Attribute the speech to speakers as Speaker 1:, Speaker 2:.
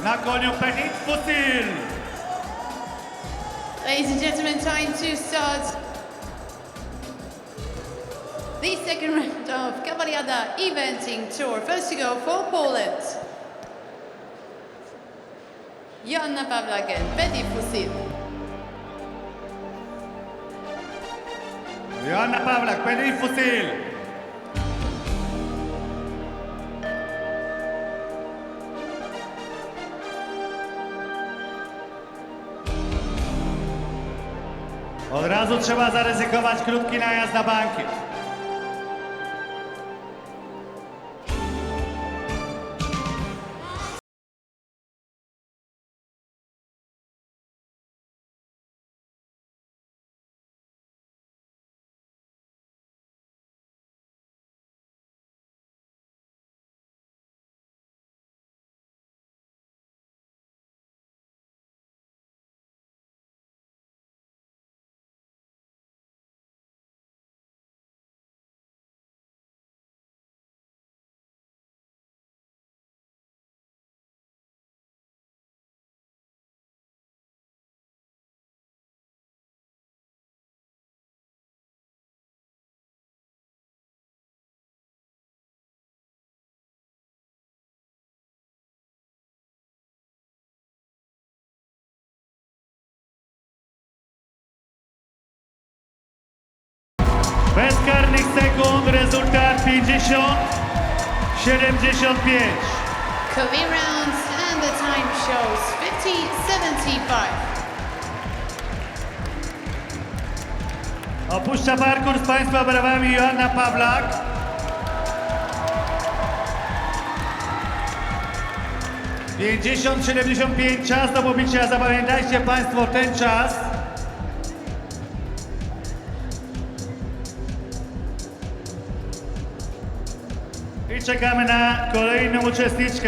Speaker 1: Koniu Petit Fusil.
Speaker 2: Ladies and gentlemen, time to start the second round of Cavaliada Eventing Tour. First to go for Poland. Joanna Pawlagen, Petit Fusil.
Speaker 1: Joanna Pawlak, Petit Fusil. Od razu trzeba zaryzykować krótki najazd na bankiet. Bez karnych sekund rezultat 50 75.
Speaker 2: Career rounds and the time shows 50.75.
Speaker 1: Opuszcza parkour z Państwa brawami Joanna Pawlak. Pięćdziesiąt, siedemdziesiąt pięć, czas do pobicia. Zapamiętajcie Państwo ten czas. I czekamy na kolejną uczestniczkę.